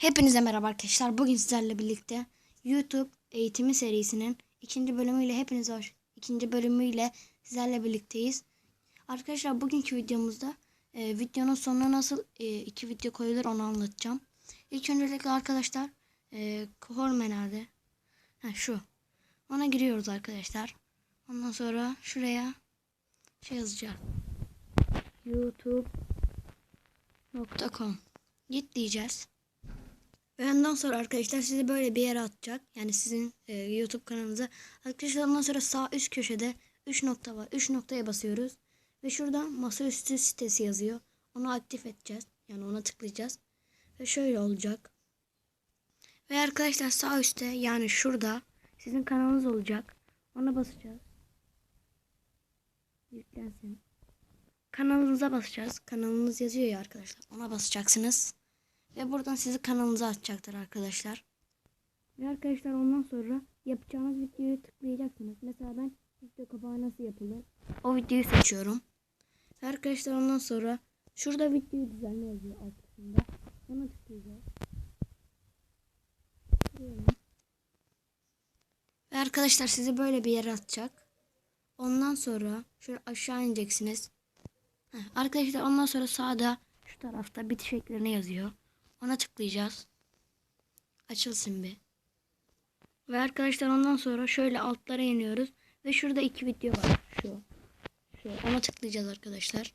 Hepinize merhaba arkadaşlar. Bugün sizlerle birlikte YouTube eğitimi serisinin ikinci bölümüyle hepiniz hoş. ikinci bölümüyle sizlerle birlikteyiz. Arkadaşlar bugünkü videomuzda e, videonun sonuna nasıl e, iki video koyulur onu anlatacağım. İlk öncelikle arkadaşlar e, Horme nerede? Ha, şu. Ona giriyoruz arkadaşlar. Ondan sonra şuraya şey yazacağız. youtube.com Git diyeceğiz. Ve ondan sonra arkadaşlar sizi böyle bir yere atacak. Yani sizin e, YouTube kanalınıza. Arkadaşlar ondan sonra sağ üst köşede 3 nokta var. 3 noktaya basıyoruz. Ve şuradan masaüstü sitesi yazıyor. Onu aktif edeceğiz. Yani ona tıklayacağız. Ve şöyle olacak. Ve arkadaşlar sağ üstte yani şurada sizin kanalınız olacak. Ona basacağız. Yüklensin. Kanalınıza basacağız. Kanalınız yazıyor ya arkadaşlar. Ona basacaksınız. Ve buradan sizi kanalınıza atacaktır arkadaşlar. Ve arkadaşlar ondan sonra yapacağınız videoyu tıklayacaksınız. Mesela ben video kapağı nasıl yapılır? O videoyu seçiyorum. Ve arkadaşlar ondan sonra şurada videoyu düzenle yazıyor alt kısımda. Ona tıklayacağız. Ve arkadaşlar sizi böyle bir yere atacak. Ondan sonra şöyle aşağı ineceksiniz. Heh, arkadaşlar ondan sonra sağda şu tarafta bitiş eklerini yazıyor. Ona tıklayacağız. Açılsın bir. Ve arkadaşlar ondan sonra şöyle altlara iniyoruz. Ve şurada iki video var. Şu. Şu. Ona tıklayacağız arkadaşlar.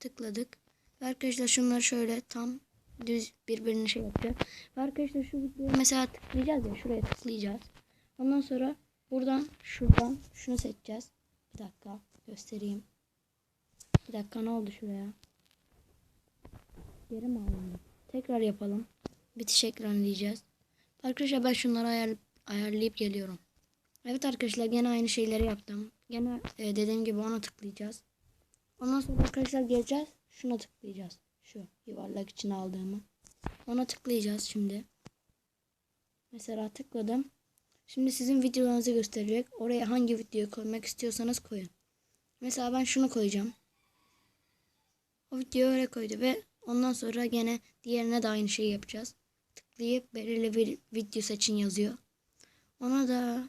Tıkladık. Ve arkadaşlar şunları şöyle tam düz birbirine şey yapacağız. Ve arkadaşlar şu videoya mesela tıklayacağız ya. Şuraya tıklayacağız. Ondan sonra buradan şuradan şunu seçeceğiz. Bir dakika göstereyim. Bir dakika ne oldu şuraya? Geri mi alındı? Tekrar yapalım. Bitiş ekranı diyeceğiz. Arkadaşlar ben şunları ayar, ayarlayıp geliyorum. Evet arkadaşlar gene aynı şeyleri yaptım. Gene e, dediğim gibi ona tıklayacağız. Ondan sonra arkadaşlar geleceğiz. Şuna tıklayacağız. Şu yuvarlak için aldığımı. Ona tıklayacağız şimdi. Mesela tıkladım. Şimdi sizin videolarınızı gösterecek. Oraya hangi videoyu koymak istiyorsanız koyun. Mesela ben şunu koyacağım. O videoyu öyle koydu ve ondan sonra gene diğerine de aynı şeyi yapacağız. Tıklayıp belirli bir video seçin yazıyor. Ona da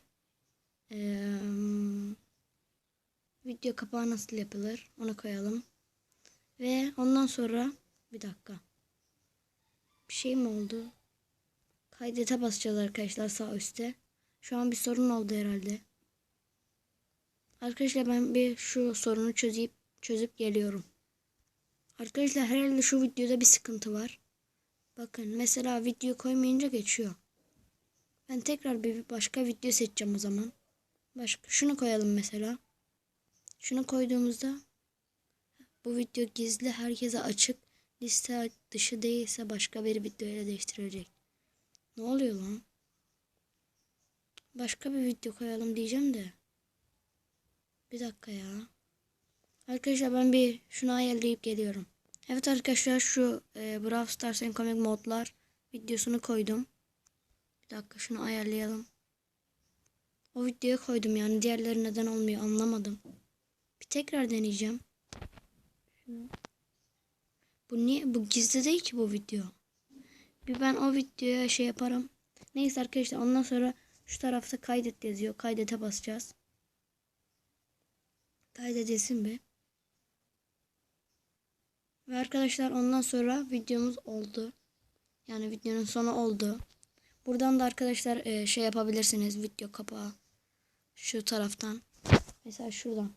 eee, video kapağı nasıl yapılır onu koyalım. Ve ondan sonra bir dakika. Bir şey mi oldu? Kaydete basacağız arkadaşlar sağ üstte. Şu an bir sorun oldu herhalde. Arkadaşlar ben bir şu sorunu çözüp çözüp geliyorum. Arkadaşlar herhalde şu videoda bir sıkıntı var. Bakın mesela video koymayınca geçiyor. Ben tekrar bir başka video seçeceğim o zaman. Başka şunu koyalım mesela. Şunu koyduğumuzda bu video gizli herkese açık. Liste dışı değilse başka bir videoyla değiştirilecek. Ne oluyor lan? Başka bir video koyalım diyeceğim de. Bir dakika ya. Arkadaşlar ben bir şunu ayarlayıp geliyorum. Evet arkadaşlar şu e, Brawl Stars komik modlar videosunu koydum. Bir dakika şunu ayarlayalım. O videoya koydum yani diğerleri neden olmuyor anlamadım. Bir tekrar deneyeceğim. Bu niye? Bu gizli değil ki bu video. Bir ben o videoya şey yaparım. Neyse arkadaşlar ondan sonra şu tarafta kaydet yazıyor. Kaydete basacağız. Kaydedilsin bir. Ve arkadaşlar ondan sonra videomuz oldu. Yani videonun sonu oldu. Buradan da arkadaşlar e, şey yapabilirsiniz. Video kapağı. Şu taraftan. Mesela şuradan.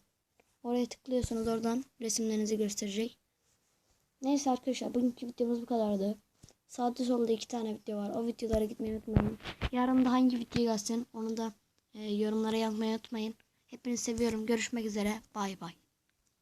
Oraya tıklıyorsunuz oradan resimlerinizi gösterecek. Neyse arkadaşlar bugünkü videomuz bu kadardı. Sağda solda iki tane video var. O videolara gitmeyi unutmayın. Yarın da hangi video gelsin onu da e, yorumlara yazmayı unutmayın. Hepinizi seviyorum. Görüşmek üzere. Bay bay.